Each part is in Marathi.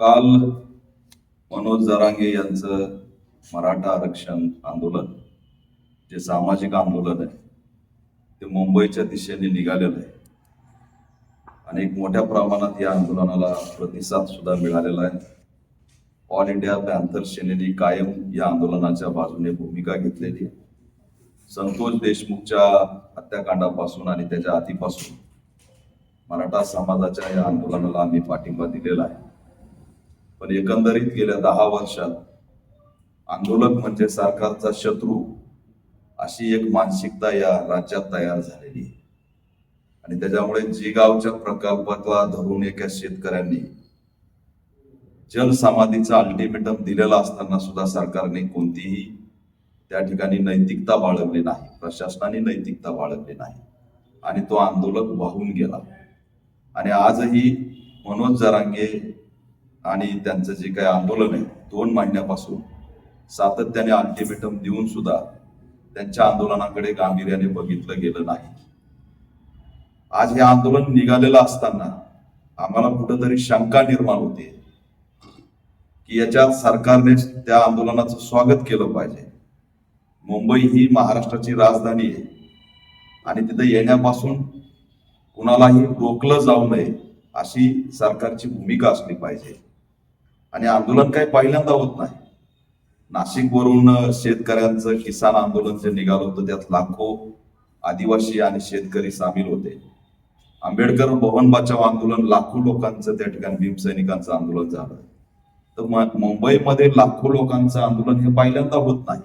काल मनोज जरांगे यांचं मराठा आरक्षण आंदोलन जे सामाजिक आंदोलन आहे ते मुंबईच्या दिशेने निघालेलं आहे. आणि एक मोठ्या प्रमाणात या आंदोलनाला प्रतिसाद सुद्धा मिळालेला आहे. ऑल इंडिया पॅन्थर सेनेने कायम या आंदोलनाच्या बाजूने भूमिका घेतलेली आहे. संतोष देशमुखच्या हत्याकांडापासून आणि त्याच्या आधीपासून मराठा समाजाच्या या आंदोलनाला आम्ही पाठिंबा दिलेला आहे. पण एकंदरीत गेल्या दहा वर्षात आंदोलक म्हणजे सरकारचा शत्रू अशी एक मानसिकता या राज्यात तयार झालेली आहे. आणि त्याच्यामुळे जिगावच्या प्रकल्पाला धरून एका शेतकऱ्यांनी जलसमाधीचा अल्टिमेटम दिलेला असताना सुद्धा सरकारने कोणतीही त्या ठिकाणी नैतिकता बाळगली नाही प्रशासनाने नैतिकता बाळगली नाही. आणि तो आंदोलक वाहून गेला. आणि आजही मनोज जरांगे आणि त्यांचं जे काही आंदोलन आहे दोन महिन्यापासून सातत्याने अल्टिमेटम देऊन सुद्धा त्यांच्या आंदोलनाकडे गांभीर्याने बघितलं गेलं नाही. आज हे आंदोलन निघालेलं असताना आम्हाला कुठंतरी शंका निर्माण होते की याच्यात सरकारने त्या आंदोलनाचं स्वागत केलं पाहिजे. मुंबई ही महाराष्ट्राची राजधानी आहे आणि तिथं येण्यापासून कुणालाही रोखलं जाऊ नये अशी सरकारची भूमिका असली पाहिजे. आणि आंदोलन काही पहिल्यांदा होत नाही. नाशिक वरून शेतकऱ्यांचं किसान आंदोलन जे निघालं होतं त्यात लाखो आदिवासी आणि शेतकरी सामील होते. आंबेडकर भवन बचाव आंदोलन लाखो लोकांचं त्या ठिकाणी भीमसैनिकांचं आंदोलन झालं. तर मुंबईमध्ये लाखो लोकांचं आंदोलन हे पहिल्यांदा होत नाही.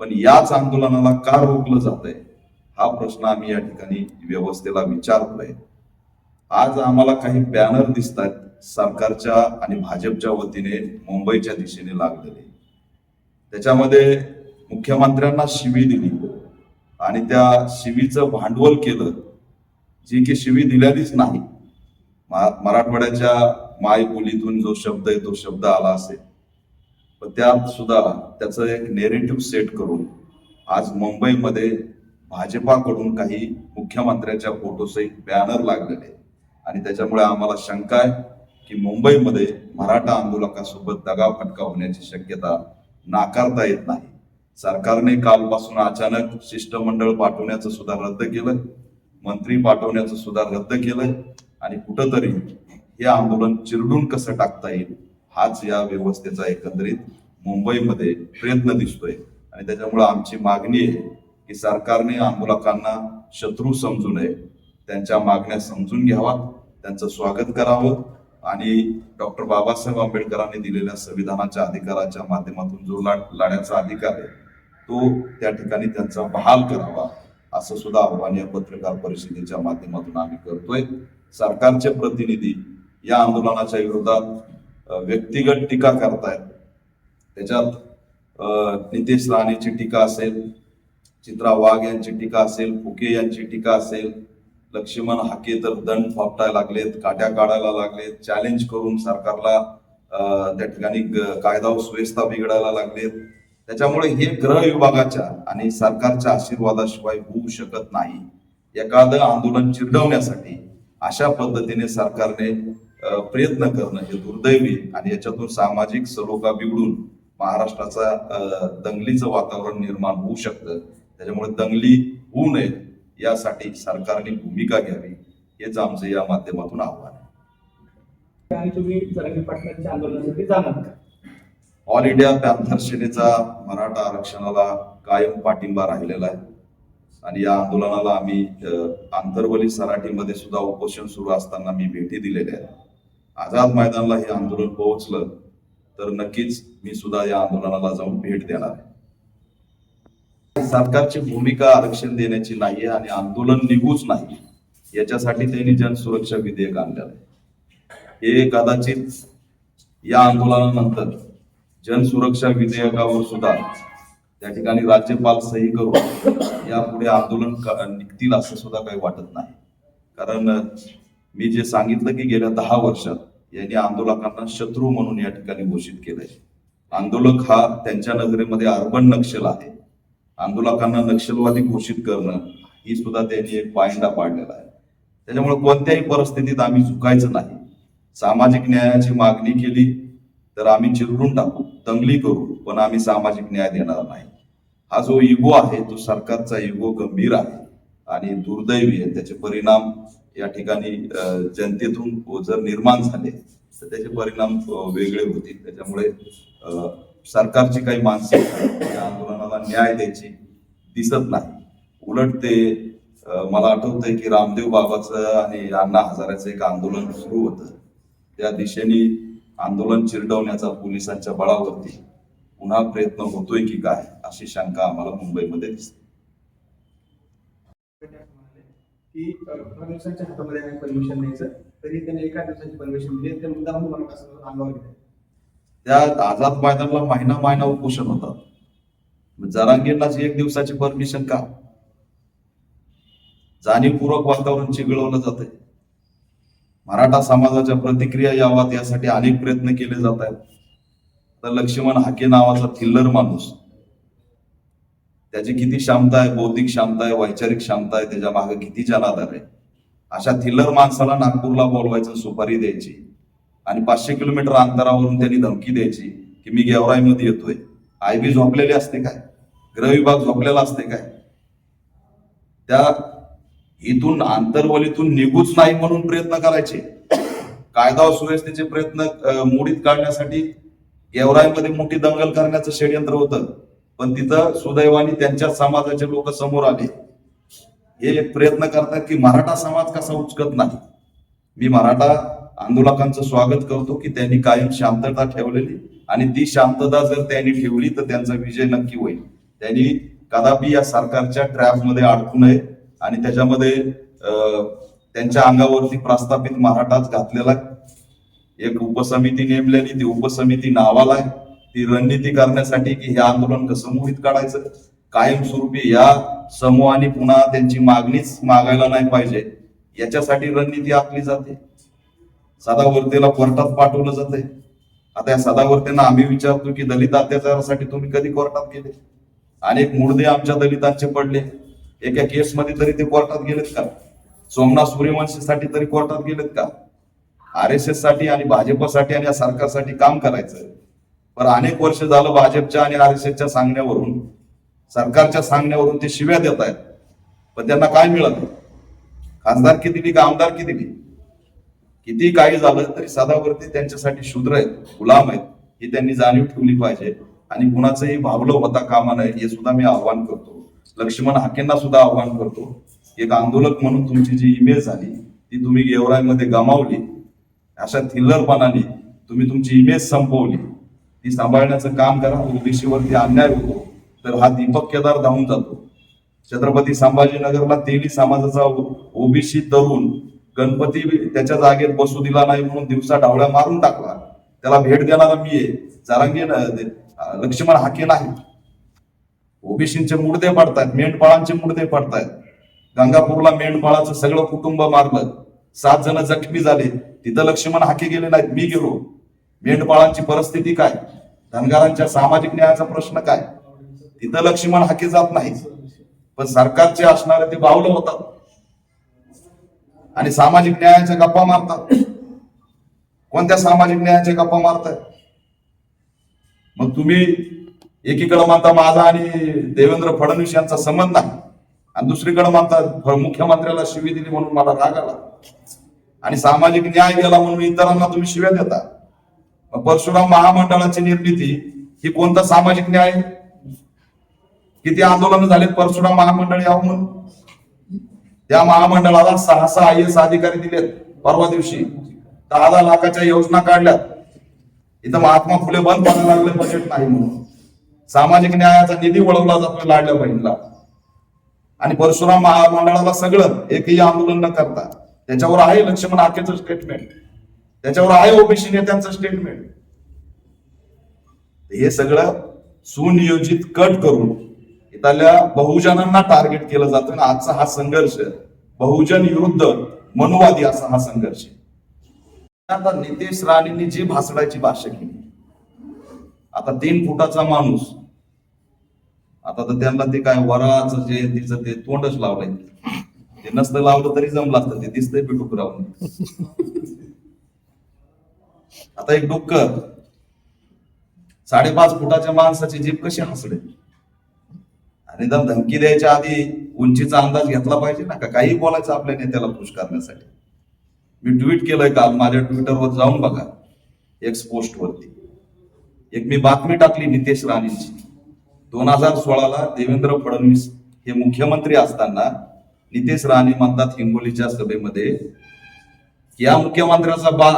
पण याच आंदोलनाला का रोखलं जात आहे हा प्रश्न आम्ही या ठिकाणी व्यवस्थेला विचारतोय. आज आम्हाला काही बॅनर दिसत आहेत सरकारच्या आणि भाजपच्या वतीने मुंबईच्या दिशेने लागलेले. त्याच्यामध्ये मुख्यमंत्र्यांना शिवी दिली आणि त्या शिवीचं भांडवल केलं जी की शिवी दिल्यालीच नाही. मा- मराठवाड्याच्या मायबोलीतून जो शब्द आहे तो शब्द आला असेल. पण त्यात सुद्धा त्याचं एक नेरेटिव्ह सेट करून आज मुंबईमध्ये भाजपाकडून काही मुख्यमंत्र्याच्या फोटोसहित बॅनर लागलेले. आणि त्याच्यामुळे आम्हाला शंका आहे की मुंबईमध्ये मराठा आंदोलकासोबत दगाफटका होण्याची शक्यता नाकारता येत नाही. सरकारने कालपासून अचानक शिष्टमंडळ पाठवण्याचं सुद्धा रद्द केलं मंत्री पाठवण्याचं सुद्धा रद्द केलंय आणि कुठंतरी हे आंदोलन चिरडून कसं टाकता येईल हाच या व्यवस्थेचा एकंदरीत मुंबईमध्ये प्रयत्न दिसतोय. आणि त्याच्यामुळे आमची मागणी आहे की सरकारने आंदोलकांना शत्रू समजू नये. त्यांच्या मागण्या समजून घ्यावा त्यांचं स्वागत करावं आणि डॉक्टर बाबासाहेब आंबेडकरांनी दिलेल्या संविधानाच्या अधिकाराच्या माध्यमातून जो लाड लढ्याचा अधिकार आहे तो त्या ठिकाणी त्यांचा बहाल करावा असं सुद्धा आव्हान या पत्रकार परिषदेच्या माध्यमातून आम्ही करतोय. सरकारचे प्रतिनिधी या आंदोलनाच्या विरोधात व्यक्तिगत टीका करतायत. त्याच्यात नितेश राणेची टीका असेल चित्रा वाघ यांची टीका असेल फुके यांची टीका असेल लक्ष्मण हाके तर दंड फापटायला लागलेत काट्या काढायला लागलेत चॅलेंज करून सरकारला त्या ठिकाणी कायदा व सुव्यवस्था बिघडायला लागलेत. त्याच्यामुळे हे ग्रह विभागाच्या आणि सरकारच्या आशीर्वादाशिवाय होऊ शकत नाही. एखादं आंदोलन चिरडवण्यासाठी अशा पद्धतीने सरकारने प्रयत्न करणं हे दुर्दैवी आणि याच्यातून सामाजिक सलोखा बिघडून महाराष्ट्राचा दंगलीचं वातावरण निर्माण होऊ शकतं. त्याच्यामुळे दंगली होऊ नये. यासाठी सरकारने भूमिका घ्यावी हेच आमचं या माध्यमातून आव्हान आहे. ऑल इंडिया पॅन्थर सेनेचा मराठा आरक्षणाला कायम पाठिंबा राहिलेला आहे. आणि या आंदोलनाला आम्ही आंतरवली सराटीमध्ये सुद्धा उपोषण सुरू असताना मी भेटी दिलेल्या आहेत. आझाद मैदानला हे आंदोलन पोहोचलं तर नक्कीच मी सुद्धा या आंदोलनाला जाऊन भेट देणार आहे. सरकारची भूमिका आरक्षण देण्याची नाही आणि आंदोलन निघूच नाही. याच्यासाठी त्यांनी जनसुरक्षा विधेयक आणलेलं आहे. हे कदाचित या आंदोलनानंतर जनसुरक्षा विधेयकावर सुद्धा त्या ठिकाणी राज्यपाल सही करून यापुढे आंदोलन निघतील असं सुद्धा काही वाटत नाही. कारण मी जे सांगितलं की गेल्या दहा वर्षात यांनी आंदोलकांना शत्रू म्हणून या ठिकाणी घोषित केलंय. आंदोलक हा त्यांच्या नजरेमध्ये अर्बन नक्षल आहे. आंदोलकांना नक्षलवादी घोषित करणं ही सुद्धा त्यांनी एक पायंडा पाडलेला आहे. त्याच्यामुळे कोणत्याही परिस्थितीत आम्ही झुकायचं नाही. सामाजिक न्यायाची मागणी केली तर आम्ही चिरडून टाकू दंगली करू पण आम्ही सामाजिक न्याय देणार नाही. हा जो इगो आहे तो सरकारचा इगो गंभीर आहे आणि दुर्दैवी आहे. त्याचे परिणाम या ठिकाणी जनतेतून जर निर्माण झाले तर त्याचे परिणाम वेगळे होतील. त्याच्यामुळे सरकारची काही मानसिक या न्याय द्यायची. दिसत नाही. उलट ते मला आठवतंय की रामदेव बाबाचं आणि अण्णा हजाराचं एक आंदोलन सुरू होतं. त्या दिशेने आंदोलन चिरडवण्याचा पोलिसांच्या बळावरती पुन्हा प्रयत्न होतोय की काय अशी शंका आम्हाला मुंबईमध्ये दिसते. की अ, पंधरा दिवसांच्या हातामध्ये आहे परमिशन द्यायचं तरी त्यांनी एका दिवसाची परमिशन दिली ते मुद्दा म्हणून त्या आझाद मैदानला महिना महिना उपोषण होतात. जरांगीरलाच एक दिवसाची परमिशन का? जाणीवपूर्वक वातावरण चिघळवलं जातंय. मराठा समाजाच्या प्रतिक्रिया याव्यात यासाठी अनेक प्रयत्न केले जात आहेत. तर लक्ष्मण हाके नावाचा थिल्लर माणूस. त्याची किती क्षमता आहे? बौद्धिक क्षमता आहे? वैचारिक क्षमता आहे? त्याच्यामागे किती जनाधार आहे? अशा थिल्लर माणसाला नागपूरला बोलवायचं सुपारी द्यायची. आणि पाचशे किलोमीटर अंतरावरून त्यांनी धमकी द्यायची की मी गेवराईमध्ये येतोय. आय बी झोपलेली असते काय? गृह विभाग झोपलेला असते काय? त्या इथून आंतरवलीतून निघूच नाही म्हणून प्रयत्न करायचे. कायदा व सुव्यवस्थेचे प्रयत्न मोडीत काढण्यासाठी गेवराईमध्ये मोठी दंगल करण्याचं षडयंत्र होतं. पण तिथं सुदैवाने त्यांच्या समाजाचे लोक समोर आले. हे एक प्रयत्न करतात की मराठा समाज कसा उचकत नाही. मी मराठा आंदोलकांचं स्वागत करतो की त्यांनी कायम शांतता ठेवलेली आणि ती शांतता जर त्यांनी ठेवली तर त्यांचा विजय नक्की होईल. त्यांनी कदापि या सरकारच्या ट्रॅपमध्ये अडकू नये आणि त्याच्यामध्ये त्यांच्या अंगावरती प्रस्थापित मराठाच घातलेला एक उपसमिती नेमलेली ती उपसमिती नावाला आहे. ती रणनीती करण्यासाठी की हे आंदोलन कसं मोहित काढायचं? कायमस्वरूपी या समूहाने पुन्हा त्यांची मागणीच मागायला नाही पाहिजे. याच्यासाठी रणनीती आखली जाते. सदावर्तेला कोर्टात पाठवलं जाते आता या सदावर्तेंना आम्ही विचारतो की दलित अत्याचारासाठी तुम्ही कधी कोर्टात गेले? अनेक मुर्दे आमच्या दलितांचे पडले. एका केसमध्ये तरी ते कोर्टात गेलेत का? सोमनाथ सूर्यवंशीसाठी तरी कोर्टात गेलेत का? आर एस एससाठी आणि भाजपसाठी आणि या सरकारसाठी काम करायचं पण अनेक वर्ष झालं भाजपच्या आणि आर एस एसच्या सांगण्यावरून सरकारच्या सांगण्यावरून ते शिव्या देत आहेत. पण त्यांना काय मिळालं? खासदारकी दिली का आमदारकी दिली किती काही झालं तरी सदावरती त्यांच्यासाठी शूद्र आहेत गुलाम आहेत ही त्यांनी जाणीव ठेवली पाहिजे. आणि कुणाचंही भावलं होता कामा नये हे सुद्धा मी आव्हान करतो. लक्ष्मण हाकेंना सुद्धा आव्हान करतो. एक आंदोलक म्हणून तुमची जी इमेज झाली ती तुम्ही गेवराईमध्ये गमावली. अशा थिल्लरपणाने तुम्ही तुमची इमेज संपवली. ती सांभाळण्याचं काम करा ओबीसीवरती अन्याय होतो. तर हा दीपक केदार धावून जातो. छत्रपती संभाजीनगरला तेली समाजाचा ओबीसी तरुण गणपती त्याच्या जागेत बसू दिला नाही म्हणून दिवसा डावळ्या मारून टाकला. त्याला भेट देणारा मी आहे. जारांगी लक्ष्मण हाके नाही ओबीसींचे मुडदे पडतायत मेंढपाळांचे मुडदे पडतायत. गंगापूरला मेंढपाळाचं सगळं कुटुंब मारलं. सात जण जखमी झाले. तिथं लक्ष्मण हाके गेले नाहीत. मी गेलो. मेंढपाळांची परिस्थिती काय? धनगारांच्या सामाजिक न्यायाचा प्रश्न काय? तिथं लक्ष्मण हाके जात नाही पण सरकारचे असणारे ते बावलं होतात. आणि सामाजिक न्यायाच्या गप्पा मारतात. कोणत्या सामाजिक न्यायाच्या गप्पा मारताय मग तुम्ही एकीकडे म्हणता माझा आणि देवेंद्र फडणवीस यांचा संबंध आहे. आणि दुसरीकडे म्हणता मुख्यमंत्र्याला शिवी दिली म्हणून मला राग आला. आणि सामाजिक न्याय गेला म्हणून इतरांना तुम्ही शिव्या देता. परशुराम महामंडळाची निर्मिती ही कोणता सामाजिक न्याय? आहे? किती आंदोलन झालेत परशुराम महामंडळ यावं म्हणून? त्या महामंडळाला सहा सहा आय एस अधिकारी दिलेत परवा दिवशी. दहा दहा लाखाच्या योजना काढल्यात. इथं महात्मा फुले बंद पडायला लागले बजेट नाही म्हणून. सामाजिक न्यायाचा निधी वळवला जातोय लाडल्या बहिणीला. आणि परशुराम महामंडळाला सगळं एकही आंदोलन न करता त्याच्यावर आहे लक्ष्मण आखेचं स्टेटमेंट त्याच्यावर आहे ओबीसी नेत्यांचं स्टेटमेंट हे सगळं सुनियोजित कट करून इथल्या बहुजनांना टार्गेट केलं जातं. आणि आजचा हा संघर्ष बहुजन विरुद्ध मनुवादी असा हा संघर्ष. आहे. आता नितेश राणेंनी जी भासडायची भाषा केली आता तीन फुटाचा माणूस आता तर त्यांना ते काय वराच जे तिचं ते तोंडच लावलंय. ते नसतं लावलं तरी जमलं असतं ते दिसतंय पिटूक राहून आता एक डुक्कर साडेपाच फुटाच्या माणसाची जीभ कशी हसडे आणि धमकी द्यायच्या आधी उंचीचा अंदाज घेतला पाहिजे ना का? काही बोलायचं आपल्या नेत्याला खुश करण्यासाठी. मी ट्विट केलंय काल माझ्या ट्विटरवर जाऊन बघा एक्स पोस्ट वरती. एक मी बातमी टाकली नितेश राणेंची. दोन हजार सोळाला देवेंद्र फडणवीस हे मुख्यमंत्री असताना नितेश राणे म्हणतात हिंगोलीच्या सभेमध्ये या मुख्यमंत्र्याचा बा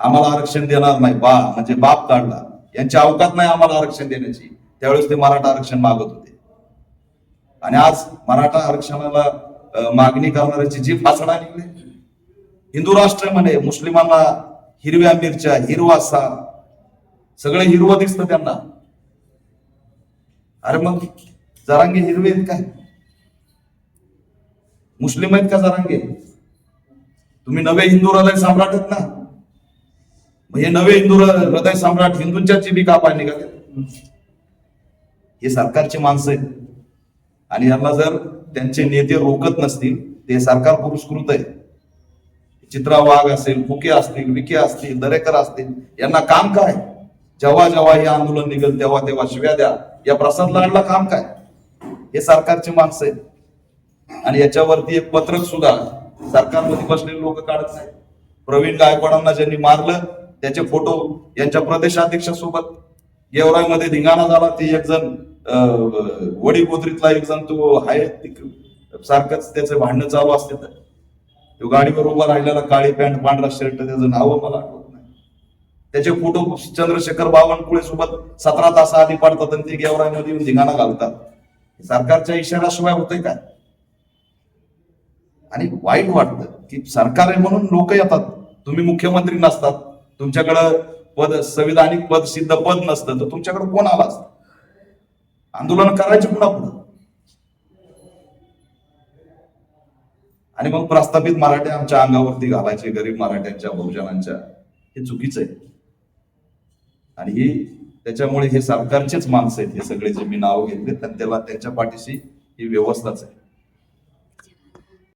आम्हाला आरक्षण देणार नाही बा म्हणजे बाप काढला. यांची अवकात नाही आम्हाला आरक्षण देण्याची. त्यावेळेस ते मराठा आरक्षण मागत होते. आणि आज मराठा आरक्षणाला मागणी करणाऱ्याची जी फासडा निघले हिंदू राष्ट्र म्हणे मुस्लिमांना हिरव्या मिरच्या हिरवा सा सगळं हिरवं दिसतं त्यांना. अरे मग जरांगे हिरवे आहेत काय? मुस्लिम आहेत का जरांगे? तुम्ही नवे हिंदू हृदय सम्राट आहेत ना? मग हे नवे हिंदू हृदय सम्राट हिंदूंच्या जीविका पाय निघाले. हे सरकारची माणसं आहेत. आणि यांना जर त्यांचे नेते रोकत नसतील ते सरकार पुरस्कृत आहे. चित्रा वाघ असेल फुके असतील विखे असतील दरेकर असतील यांना काम काय? जेव्हा जेव्हा हे आंदोलन निघेल तेव्हा तेव्हा शिव्या द्या. या प्रसाद लाडला काम काय? हे सरकारची माणसं आहेत. आणि याच्यावरती एक पत्रक सुद्धा सरकारमध्ये बसलेले लोक काढत नाही प्रवीण गायकवाडांना ज्यांनी मारलं त्याचे फोटो यांच्या प्रदेशाध्यक्षासोबत. गेवराईमध्ये धिंगाणा झाला ते एक जण वडी गोत्रीतला एक जण तो आहे सारखंच त्याचे भांडणं चालू असते तर. तो गाडीवर उभा राहिलेला काळी पॅन्ट पांढरा शर्ट त्याचं नाव मला आठवत नाही. त्याचे फोटो चंद्रशेखर बावनकुळे सोबत सतरा तास आधी पडतात आणि ते गेवरायमध्ये येऊन धिंगाणा घालतात. सरकारच्या इशाऱ्याशिवाय होतंय काय? आणि वाईट वाटतं की सरकार आहे म्हणून लोक येतात. तुम्ही मुख्यमंत्री नसतात. तुमच्याकडं पद संविधानिक पद सिद्ध पद नसतं. तर तुमच्याकडे कोण आला असतं? आंदोलन करायचे पुन्हा पुढं आणि मग प्रस्थापित मराठे आमच्या अंगावरती घालायचे गरीब मराठ्यांच्या बहुजनांच्या. हे चुकीचं आहे. आणि ही त्याच्यामुळे हे सरकारचेच माणसं आहेत. हे सगळे जे मी नाव घेतले तर त्याला त्यांच्या पाठीशी ही व्यवस्थाच आहे.